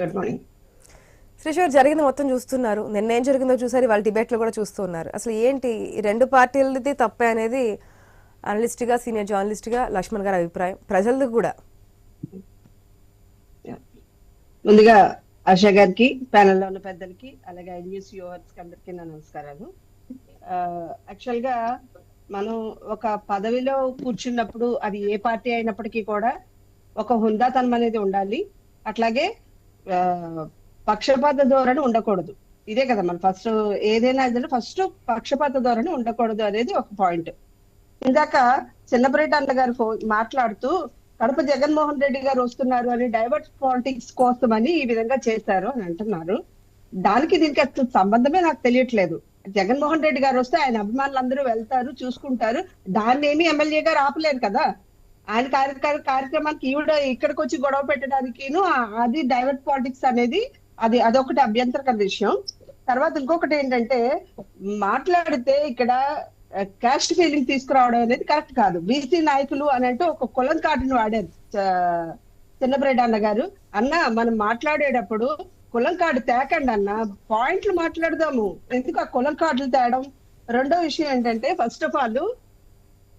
Good morning శ్రీశ్వర్ జరిగింది మొత్తం చూస్తున్నారు. నిన్న ఏం జరిగిందో చూసారు వాళ్ళ డిబేట్లో కూడా చూస్తున్నారు అసలు ఏంటి? ఈ రెండు పార్టీలది తప్పే అనేది అనలిస్ట్గా సీనియర్ జర్నలిస్ట్గా లక్ష్మణ్ గారి అభిప్రాయం. ప్రజలది కూడా. ముందుగా ఆశా గారికి ప్యానెల్లో ఉన్న పెద్దలకి అలాగే ఐన్యూస్ యూవర్స్కి అందరికీ నా నమస్కారాలు. యాక్చువల్గా మనం ఒక పదవిలో కూర్చున్నప్పుడు అది ఏ పార్టీ అయినప్పటికీ కూడా ఒక హుందాతనం అనేది ఉండాలి. అట్లాగే పక్షపాత ధోరణి ఉండకూడదు. ఇదే కదా మన ఫస్ట్ ఏదైనా ఫస్ట్ పక్షపాత ధోరణి ఉండకూడదు అనేది ఒక పాయింట్. ఇందాక చిన్నపరెడ్డి అన్న గారు ఫోన్ మాట్లాడుతూ కడప జగన్మోహన్ రెడ్డి గారు వస్తున్నారు అని డైవర్ట్ పాలిటిక్స్ కోసం అని ఈ విధంగా చేశారు అని అంటున్నారు. దానికి దీనికి అసలు సంబంధమే నాకు తెలియట్లేదు. జగన్మోహన్ రెడ్డి గారు వస్తే ఆయన అభిమానులు అందరూ వెళ్తారు చూసుకుంటారు. దాన్ని ఏమి ఎమ్మెల్యే గారు ఆపలేరు కదా. ఆయన కార్యక్రమ కార్యక్రమానికి ఈవిడ ఇక్కడికి వచ్చి గొడవ పెట్టడానికిను అది డైవర్ట్ పాలిటిక్స్ అనేది అది అదొకటి అభ్యంతరకర విషయం. తర్వాత ఇంకొకటి ఏంటంటే మాట్లాడితే ఇక్కడ క్యాస్ట్ ఫీలింగ్ తీసుకురావడం అనేది కరెక్ట్ కాదు. బీసీ నాయకులు అని అంటే ఒక కులం కాటును వాడారు చ- చిన్నబ్రెడ్డి అన్న గారు. అన్న మనం మాట్లాడేటప్పుడు కులం కార్డు తేకండి అన్న పాయింట్లు మాట్లాడదాము. ఎందుకు ఆ కులం కార్డులు తేయడం రెండో విషయం ఏంటంటే ఫస్ట్ ఆఫ్ ఆల్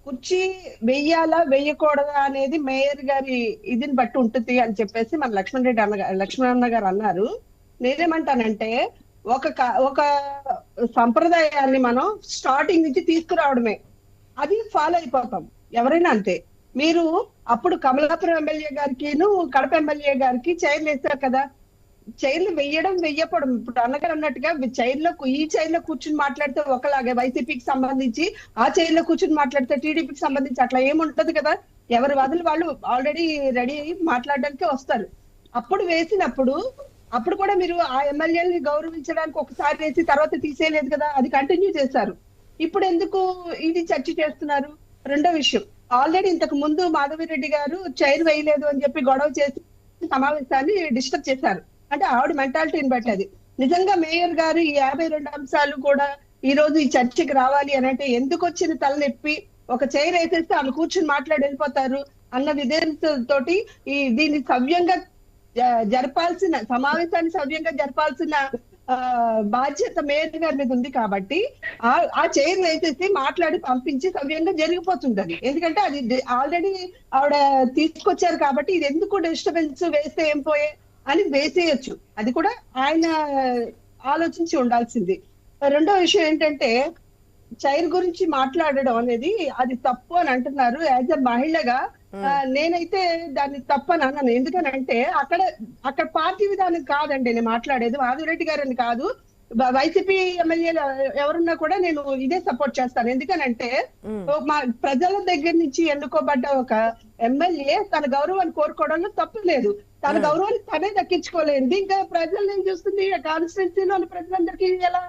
కుర్చీ వెయ్యాలా వెయ్యకూడదా అనేది మేయర్ గారి ఇదిని బట్టి ఉంటుంది అని చెప్పేసి మన లక్ష్మణ్ రెడ్డి అన్న లక్ష్మణ్ గారు అన్నారు. నేనేమంటానంటే ఒక ఒక సంప్రదాయాన్ని మనం స్టార్టింగ్ నుంచి తీసుకురావడమే. అది ఫాలో అయిపోతాం. ఎవరైనా అంతే. మీరు అప్పుడు కమలాపురం ఎమ్మెల్యే గారికి కడప ఎమ్మెల్యే గారికి చైర్లు వేశారు కదా. చైర్లు వెయ్యడం వెయ్యపడం ఇప్పుడు అన్నగారు అన్నట్టుగా చైర్లో ఈ చైర్లో కూర్చుని మాట్లాడితే ఒకలాగే వైసీపీకి సంబంధించి ఆ చైర్లో కూర్చుని మాట్లాడితే టీడీపీకి సంబంధించి అట్లా ఏముంటది కదా? ఎవరి వదులు వాళ్ళు ఆల్రెడీ రెడీ అయ్యి మాట్లాడడానికి వస్తారు. అప్పుడు వేసినప్పుడు అప్పుడు కూడా మీరు ఆ ఎమ్మెల్యేని గౌరవించడానికి ఒకసారి వేసి తర్వాత తీసేయలేదు కదా? అది కంటిన్యూ చేశారు. ఇప్పుడు ఎందుకు ఇది చర్చ చేస్తున్నారు? రెండో విషయం. ఆల్రెడీ ఇంతకు ముందు మాధవిరెడ్డి గారు చైర్ వేయలేదు అని చెప్పి గొడవ చేసి సమావేశాన్ని డిస్టర్బ్ చేశారు. అంటే ఆవిడ మెంటాలిటీని బట్టి అది. నిజంగా మేయర్ గారు ఈ యాభై రెండు అంశాలు కూడా ఈ రోజు ఈ చర్చకి రావాలి అని అంటే ఎందుకు వచ్చిన తలనొప్పి? ఒక చైర్ వేసేస్తే ఆమె కూర్చుని మాట్లాడి వెళ్ళిపోతారు అన్న తోటి ఈ దీన్ని సవ్యంగా జరపాల్సిన సమావేశాన్ని సవ్యంగా జరపాల్సిన బాధ్యత మేయర్ గారి మీద ఉంది కాబట్టి ఆ ఆ చైర్ వేసేసి మాట్లాడి పంపించి సవ్యంగా జరిగిపోతుంది అది ఎందుకంటే అది ఆల్రెడీ ఆవిడ తీసుకొచ్చారు కాబట్టి ఇది ఎందుకు డిస్టర్బెన్స్ వేస్తే ఏం పోయే? అని వేసేయచ్చు. అది కూడా ఆయన ఆలోచించి ఉండాల్సింది. రెండో విషయం ఏంటంటే చైర్ గురించి మాట్లాడడం అనేది అది తప్పు అని అంటున్నారు. యాజ్ ఎ మహిళగా నేనైతే దాన్ని తప్పని అన్నాను ఎందుకనంటే అక్కడ అక్కడ పార్టీ విధానం కాదండి నేను మాట్లాడేది. మాధురెడ్డి గారని కాదు. వైసీపీ ఎమ్మెల్యేలు ఎవరున్నా కూడా నేను ఇదే సపోర్ట్ చేస్తాను. ఎందుకనంటే మా ప్రజల దగ్గర నుంచి ఎన్నుకోబడ్డ ఒక ఎమ్మెల్యే తన గౌరవాన్ని కోరుకోవడంలో తప్పు లేదు. తన గౌరవాన్ని తనే దక్కించుకోలేదు ఇంకా ప్రజలు ఏం చూస్తుంది? కాన్స్టిట్యున్సీలోని ప్రజలందరికీ ఎలా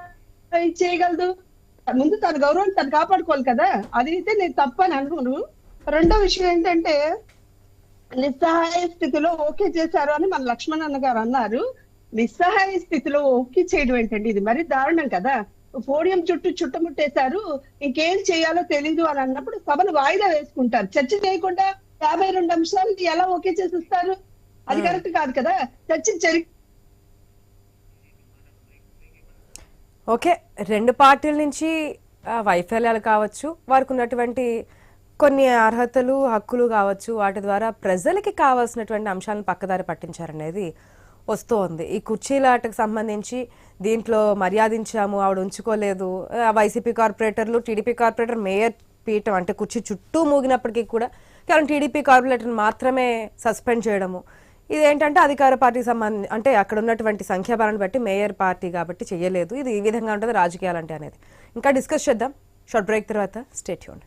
చేయగలదు? ముందు తన గౌరవాన్ని తను కాపాడుకోవాలి కదా? అది అయితే నేను తప్పని అనుకోను. రెండో విషయం ఏంటంటే నిస్సహాయ స్థితిలో ఓకే చేశారు అని మన లక్ష్మణ్ అన్న గారు అన్నారు. నిస్సహాయ స్థితిలో ఓకే చేయడం ఏంటండి? ఇది మరి దారుణం కదా? పోడియం చుట్టూ చుట్టుముట్టేశారు. ఇంకేం చేయాలో తెలీదు అని అన్నప్పుడు సభను వాయిదా వేసుకుంటారు. చర్చ చేయకుండా యాభై రెండు అంశాలు ఎలా ఓకే చేసిస్తారు? అది కరెక్ట్ కాదు కదా? చర్చ జరిగి ఓకే రెండు పార్టీల నుంచి వైఫల్యాలు కావచ్చు వారికి ఉన్నటువంటి కొన్ని అర్హతలు హక్కులు కావచ్చు వాటి ద్వారా ప్రజలకి కావాల్సినటువంటి అంశాలను పక్కదారి పట్టించారనేది వస్తోంది. ఈ కుర్చీలాటకు సంబంధించి దీంట్లో మర్యాదించాము ఆవిడ ఉంచుకోలేదు. వైసీపీ కార్పొరేటర్లు టీడీపీ కార్పొరేటర్ మేయర్ పీఠం అంటే కుర్చీ చుట్టూ మూగినప్పటికీ కూడా కేవలం టీడీపీ కార్పొరేటర్ని మాత్రమే సస్పెండ్ చేయడము. ఇదేంటంటే అధికార పార్టీకి సంబంధించి అంటే అక్కడ ఉన్నటువంటి సంఖ్యాబలాన్ని బట్టి మేయర్ పార్టీ కాబట్టి చేయలేదు. ఇది ఈ విధంగా ఉంటుంది రాజకీయాలంటే అనేది. ఇంకా డిస్కస్ చేద్దాం. షార్ట్ బ్రేక్ తర్వాత స్టేట్ చూడండి